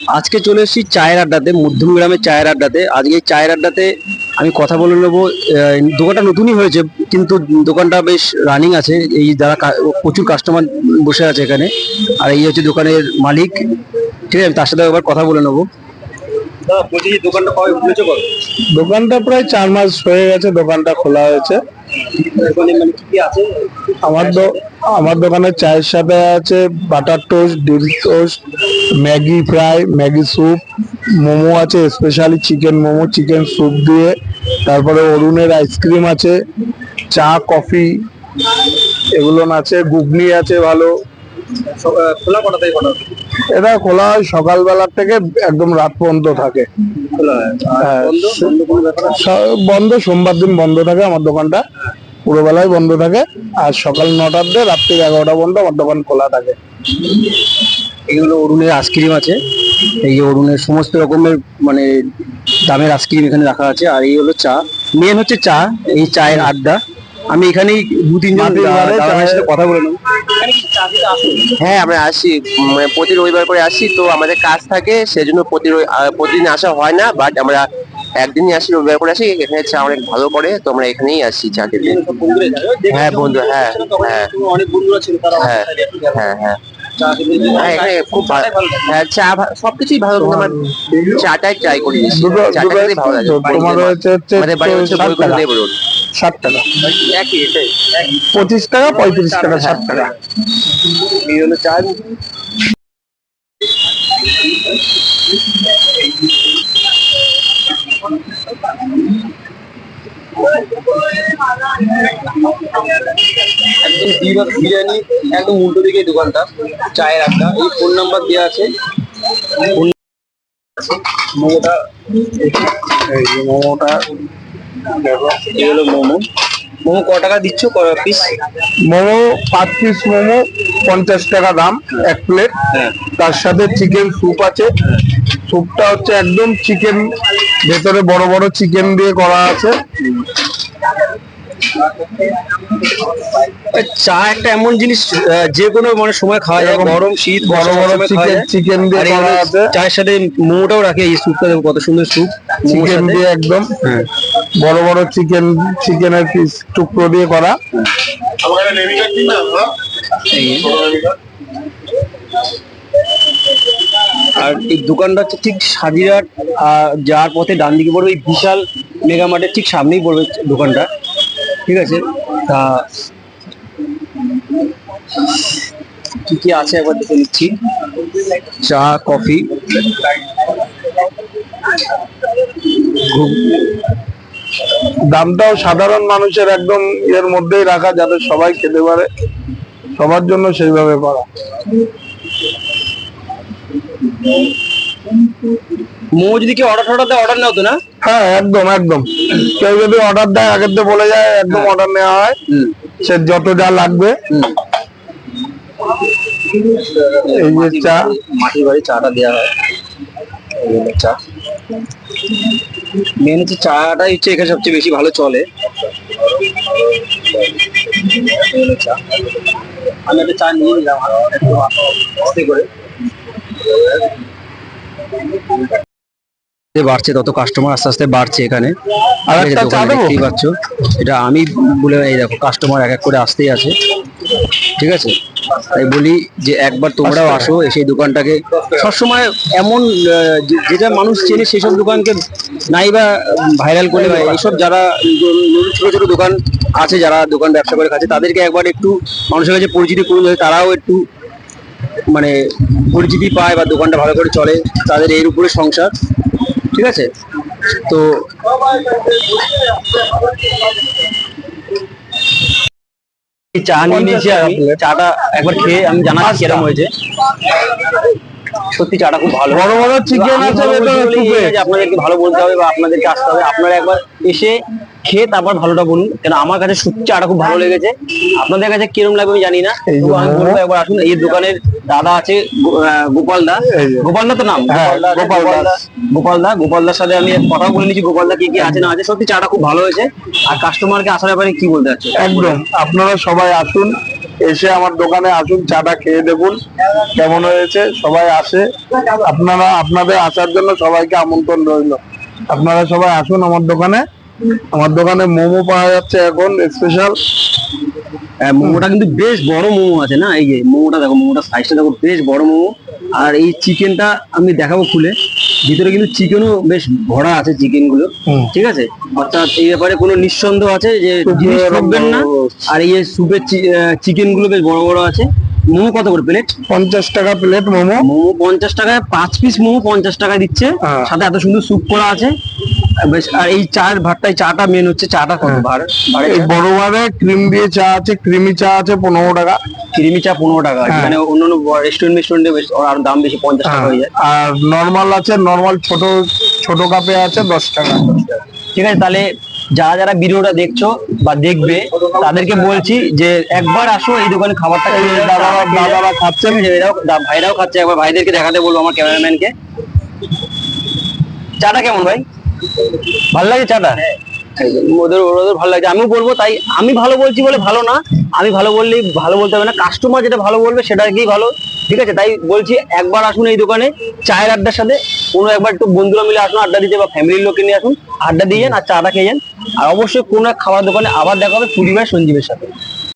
আজকে চলে এসেছি চায়ের আড্ডাতে মধ্যম গ্রামের চায়ের আড্ডাতে। আজকে এই চায়ের আড্ডাতে আমি কথা বলে নেব আহ, দোকানটা নতুনই হয়েছে কিন্তু দোকানটা বেশ রানিং আছে। এই যারা প্রচুর কাস্টমার বসে আছে এখানে আর এই হচ্ছে দোকানের মালিক। ঠিক আছে তার সাথে একবার কথা বলে নেব। দোকানটা কবে খুলেছে কবে? দোকানটা প্রায় চার মাস হয়ে গেছে দোকানটা খোলা হয়েছে। মানে কি কি আছে? আমার আমার দোকানে চায়ের সাথে আছে বাটার টোস্ট ডিম toast Maggi fry Maggi soup momo আছে specially chicken momo chicken soup দিয়ে। তারপরে অরুণের আইসক্রিম আছে চা কফি এগুলো আছে ঘুগনি আছে ভালো। খোলা কটা থেকে কটা এটা খোলা হয় সকালবেলার থেকে একদম রাত পর্যন্ত থাকে। হয়। বন্ধ? সোমবার দিন বন্ধ থাকে আমার দোকানটা। পুরো বেলায় বন্ধ থাকে। আর সকাল নটার দিয়ে রাত্রি এগারোটা পর্যন্ত আমার দোকান খোলা থাকে। এগুলো অরুণের আইসক্রিম আছে। এই যে অরুণের সমস্ত রকমের মানে দামের আইসক্রিম এখানে রাখা আছে। আর এই হলো চা। মেন হচ্ছে চা এই চায়ের আড্ডা। আমি এখানেই দু তিনজন সাথে কথা বলে নেব। হ্যাঁ আমরা আসি। প্রতি রবিবার করে আসি। তো আমাদের কাজ থাকে সেজন্য প্রতি প্রতিদিন আসা হয় না বাট আমরা একদিনই আসি রবিবার করে আসি। এখানে চা অনেক ভালো করে তো আমরা এখানেই আসি চা খেতে। হ্যাঁ, বন্ধু, হ্যাঁ, হ্যাঁ। তারা হ্যাঁ, হ্যাঁ হ্যাঁ। চা খেতে হ্যাঁ এখানে খুব ভালো। হ্যাঁ চা সবকিছুই ভালো কিন্তু আমার চাটাই ট্রাই করি বেশি। দুটো চাটা দুটো খেতে ভালো লাগে তোমার হচ্ছে আমাদের বাড়ি হচ্ছে ষাট দেব রোড ষাট টাকা। একই পঁচিশ টাকা পঁয়ত্রিশ টাকা ষাট টাকা। এই হলো চা একদম বিরিয়ানি একদম উল্টো দিকে দোকানটা চায়ের আড্ডা এই ফোন নাম্বার দেওয়া আছে। মোমোটা মোমোটা এই হলো মোমো। মোমো ক টাকা দিচ্ছ ক পিস মোমো পাঁচ পিস মোমো পঞ্চাশ টাকা দাম এক প্লেট হ্যাঁ। তার সাথে চিকেন স্যুপ আছে। স্যুপটা হচ্ছে একদম চিকেন ভেতরে বড় বড় চিকেন দিয়ে করা আছে। চা একটা এমন জিনিস যে কোনো মানে সময় খাওয়া যায় গরম শীত বড় বড় চিকেন দিয়ে করা আছে চায়ের সাথে মোমোটাও রাখে এই স্যুপটা দেখো কত সুন্দর স্যুপ চিকেন দিয়ে একদম। হ্যাঁ। বড় বড় চিকেন চিকেনের পিস টুকরো দিয়ে করা। আর এই দোকানটা হচ্ছে ঠিক সাজিরাট যাওয়ার পথে ডান দিকে পড়বে এই বিশাল মেগা মার্টের ঠিক সামনেই পড়বে দোকানটা। ঠিক আছে? তা কি কি আছে একবার দেখে নিচ্ছি। চা, কফি দামটাও সাধারণ মানুষের একদম এর মধ্যেই রাখা যাতে সবাই খেতে পারে। সবার জন্য সেইভাবে করা। মোমো যদি কেউ অর্ডার টর্ডার দেয় অর্ডার নাও তো না? হ্যাঁ একদম একদম। কেউ যদি অর্ডার দেয় আগের দিয়ে বলে যায় একদম অর্ডার নেওয়া হয়। সে যত যা লাগবে। এই যে চা। মাটির বাড়ি চাটা দেওয়া হয়। চা। মেন হচ্ছে চাটাই হচ্ছে এখানে সবচেয়ে বেশি ভালো চলে। চা আমি একটা চা নিয়ে নিলাম একটু করে। বাড়ছে তত কাস্টমার আস্তে আস্তে বাড়ছে এখানে? দেখতেই পাচ্ছ এটা আমি বলে এই দেখো কাস্টমার এক এক করে আসতেই আছে। ঠিক আছে? তাই বলি যে একবার তোমরাও আসো সেই দোকানটাকে সবসময় এমন যেটা মানুষ চেনে সেসব দোকানকে নাই বা ভাইরাল করে এইসব যারা ছোট ছোট দোকান আছে যারা দোকান ব্যবসা করে খাচ্ছে তাদেরকে একবার একটু মানুষের কাছে পরিচিতি করুন তারাও একটু মানে পরিচিতি পায় বা দোকানটা ভালো করে চলে তাদের এর উপরে সংসার। ঠিক আছে? তো চা নিয়ে নিয়েছি চাটা একবার খেয়ে আমি জানাচ্ছি কীরকম হয়েছে। সত্যি চাটা খুব ভালো। বড় বড় চিকেন আছে আপনাদেরকে ভালো বলতে হবে বা আপনাদেরকে আসতে হবে আপনারা একবার এসে খেয়ে তারপর ভালোটা বলুন। কেন আমার কাছে সত্যি চাটা খুব ভালো লেগেছে। আপনাদের কাছে কিরম লাগবে আমি জানি না। এই যে তবু আমি বলব একবার আসুন এই দোকানের দাদা আছে গোপাল দা। গোপাল দা তো নাম? হ্যাঁ, গোপাল দা গোপাল দা। গোপাল দার সাথে আমি কথা বলে নিচ্ছি গোপাল দা কি কি আছে না আছে। সত্যি চাটা খুব ভালো হয়েছে। আর কাস্টমারকে আসার ব্যাপারে কি বলতে চাচ্ছ একদম আপনারা সবাই আসুন। এসে আমার দোকানে আসুন চাটা খেয়ে দেখুন কেমন হয়েছে সবাই আসে। আপনারা আপনাদের আসার জন্য সবাইকে আমন্ত্রণ রইল। আপনারা সবাই আসুন আমার দোকানে। আমার দোকানে মোমো পাওয়া যাচ্ছে এখন স্পেশাল হ্যাঁ, মোমোটা কিন্তু বেশ বড় মোমো আছে না? এই যে মোমোটা দেখো মোমোটা সাইজটা দেখো বেশ বড় মোমো। আর এই চিকেনটা আমি দেখাবো খুলে। ভিতরে কিন্তু চিকেনও বেশ ভরা আছে চিকেনগুলো ঠিক আছে? অর্থাৎ এই ব্যাপারে কোনো নিঃসন্দেহ আছে যে জিনিস ঠকবেন না? আর এই সুপের স্যুপের চিকেনগুলো বেশ বড় বড় আছে। মোমো কত করে প্লেট পঞ্চাশ টাকা প্লেট মোমো। মোমো পঞ্চাশ টাকায় পাঁচ পিস মোমো পঞ্চাশ টাকা দিচ্ছে। হ্যাঁ। সাথে এত সুন্দর স্যুপ করা আছে। বেশ আর এই ভাতটাই চাটা মেন হচ্ছে চাটা কত হ্যাঁ। ভাড়? এই বড় ক্রিম দিয়ে চা আছে ক্রিমি চা আছে পনেরো টাকা। ক্রিমি চা পনেরো টাকা। হ্যাঁ। মানে অন্যান্য রেস্টুরেন্ট রেস্টুরেন্টে বেশ আরও দাম বেশি পঞ্চাশ টাকা হয়ে যায়। আর নর্মাল আছে নর্মাল ছোট ছোট কাপে আছে দশ টাকা। ঠিক আছে তাহলে যারা যারা ভিডিওটা দেখছ বা দেখবে তাদেরকে বলছি যে একবার আসো এই দোকানে খাবারটা দাদারা খাচ্ছেন ভাইরাও খাচ্ছে। একবার ভাইদেরকে দেখাতে বলব আমার ক্যামেরাম্যানকে চাটা কেমন ভাই? ভালো লাগে চাটা? ওদের ওদের ভালো লাগছে আমিও বলব তাই। আমি ভালো বলছি বলে ভালো না। আমি ভালো বললেই ভালো বলতে হবে না। কাস্টমার যেটা ভালো বলবে সেটাকেই ভালো। ঠিক আছে? তাই বলছি একবার আসুন এই দোকানে। চায়ের আড্ডার সাথে কোনো একবার একটু বন্ধুরা মিলে আসুন, আড্ডা দিতে বা ফ্যামিলির লোককে নিয়ে আসুন, আড্ডা দিয়ে যান আর চাটা খেয়ে যান। আর অবশ্যই কোনো এক খাবার দোকানে আবার দেখা হবে পরিবার সঞ্জীবের সাথে।